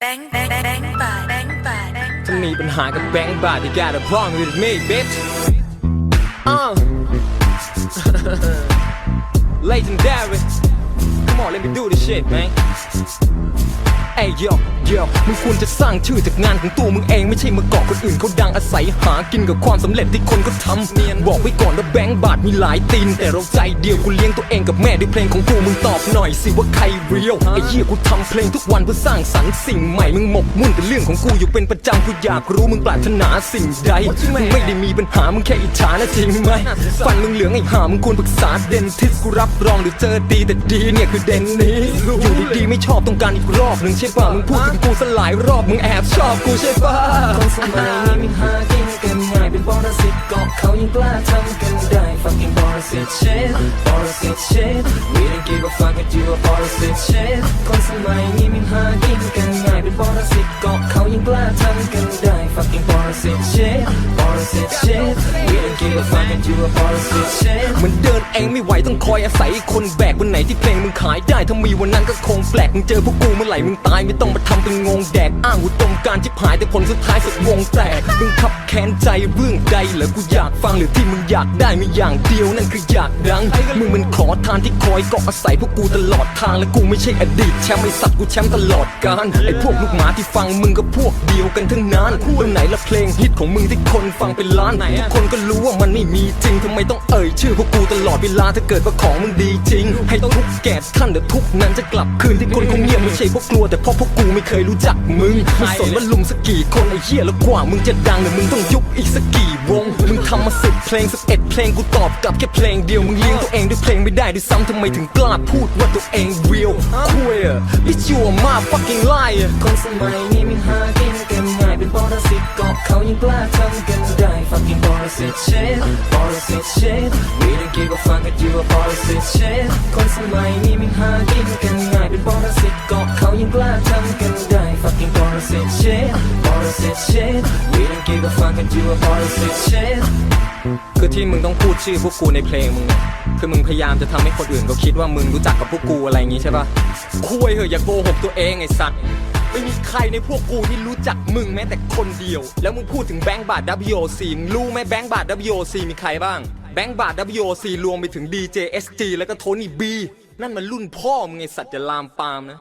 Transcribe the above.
Bang bang bang bang bang bang bang ถ้ามีปัญหากับแบงค์บาท you got a problem with me bitch uh legendary come on let me do this shit man เ อ้ยโยโยมึงควรจะสร้างชื่อจากงานของตัวมึงเองไม่ใช่มาเกาะคนอื่นเขาดังอาศัยหากินกับความสำเร็จที่คนก็ทำเนียนบอกไว้ก่อนว่าแบงค์บาทมีหลายตีน แต่เราใจเดียวกูเลี้ยงตัวเองกับแม่ด้วยเพลงของกูมึงตอบหน่อยสิว่าใครเรียวไอ้เหี้ยกูทำเพลงทุกวันเพื่อสร้างสรรค์สิ่งใหม่มึงหมกมุ่นแต่เรื่องของกูอยู่เป็นประจำกูอยากรู้มึงปรารถนาสิ่งใดมึงไม่ได้มีปัญหามึงแค่อิจฉานะจริงไหมฟันมึงเหลืองไอ้ห่ามึงควรปรึกษาเดนทิสกูรับรองหรือเจอดีแต่ดีเนี่ยคือเดนนี้อยู่ดีๆไม่ชอบต้องการอีกรอบหนึ่งใช่ป่ะมึงพูดถึงกูสลายรอบมึงแอบชอบกูใช่ปะคนสมัยนี้มันหากินกันง่ายเป็นบรสิตเกาะเขายังกล้าทำกันได้ fucking บรสิต shit บรสิต shit we don't give a fuck if you a บรสิต shit คนสมัยนี้มันหากินกันง่ายเป็นบรสิตเกาะเขายังกล้าทำกัน fucking บรสิต shit บรสิต shit we don't give a fuck and you a บรสิต shit มันเดินเองไม่ไหวต้องคอยอาศัยคนแบกวันไหนที่เพลงมึงขายได้ถ้ามีวันนั้นก็คงแปลกมึงเจอพวกกูเมื่อไหร่มึงตายไม่ต้องมาทำเป็นงงแดกอ้างอุดมการ หายแต่ผลสุดท้ายสุดวงแตกมึงขับแค้นใจเรื่องใดเหรอกูอยากฟังหรือที่มึงอยากได้มีอย่างเดียวนั่นคืออยากดังมึงมันขอทานที่คอยเกาะอาศัยพวกกูตลอดทางและกูไม่ใช่อดีตแชมป์ไอสัตว์กูแชมป์ตลอดกาลไอพวกลูกหมาที่ฟังมึงก็พวกเดียวกันทั้งนั้นแล้วไหนละเพลงฮิตของมึงที่คนฟังเป็นล้านทุกคนก็รู้ว่ามันไม่มีจริงทำไมต้องเอ่ยชื่อพวกกูตลอดเวลาถ้าเกิดว่าของมึงดีจริง ให้ทุกแก่ท่านเดี๋ยวทุกนั้นจะกลับคืนที่คนคงเงียบไม่ใช่เพราะกลัวแต่เพราะพวกกูไม่เคยรู้จักมึงไม่สนว่าลุมสักกี่คนไอ้เหี้ยแล้วกว่ามึงจะดังเนี่ยมึงต้องยุบอีกสักกี่วง มึงทำมาสิบเพลงสิบเอ็ดเพลงกูตอบกลับแค่เพลงเดียวมึงเลี้ยงตัวเองด้วยเพลงไม่ได้ด้วยซ้ำทำไมถึงกล้าพูดว่าตัวเอง real queer bitch you are my fucking liar คนสมัยนี้มันหากินกันง่ายเป็นบรสิตเกาะเขายังกล้าทำกันได้ fucking บรสิต shit บรสิต shit we don't give a fuck if you a บรสิต shit คนสมัยนี้มันหากินกันง่ายเป็นบรสิตเกาะเขายังกล้าทำกันได้ fucking บรสิต shit บรสิต shit we don't give a fuck if you a บรสิต shit คือที่มึงต้องพูดชื่อพวกกูในเพลงมึงเนี่ยคือมึงพยายามจะทำให้คนอื่นเขาคิดว่ามึงรู้จักกับพวกกูอะไรอย่างงี้ใช่ปะคุยเหอะอย่าโกหกตัวเองไอ้สัตว์ไม่มีใครในพวกกูที่รู้จักมึงแม้แต่คนเดียว แล้วมึงพูดถึงแบงก์บาท WOC มึงรู้ไหมแบงก์บาท WOC มีใครบ้าง แบงก์บาท WOC รวมไปถึง DJ SG แล้วก็โทนี่บีนั่นมันรุ่นพ่อมึงไอ้สัตว์จะลามปามนะ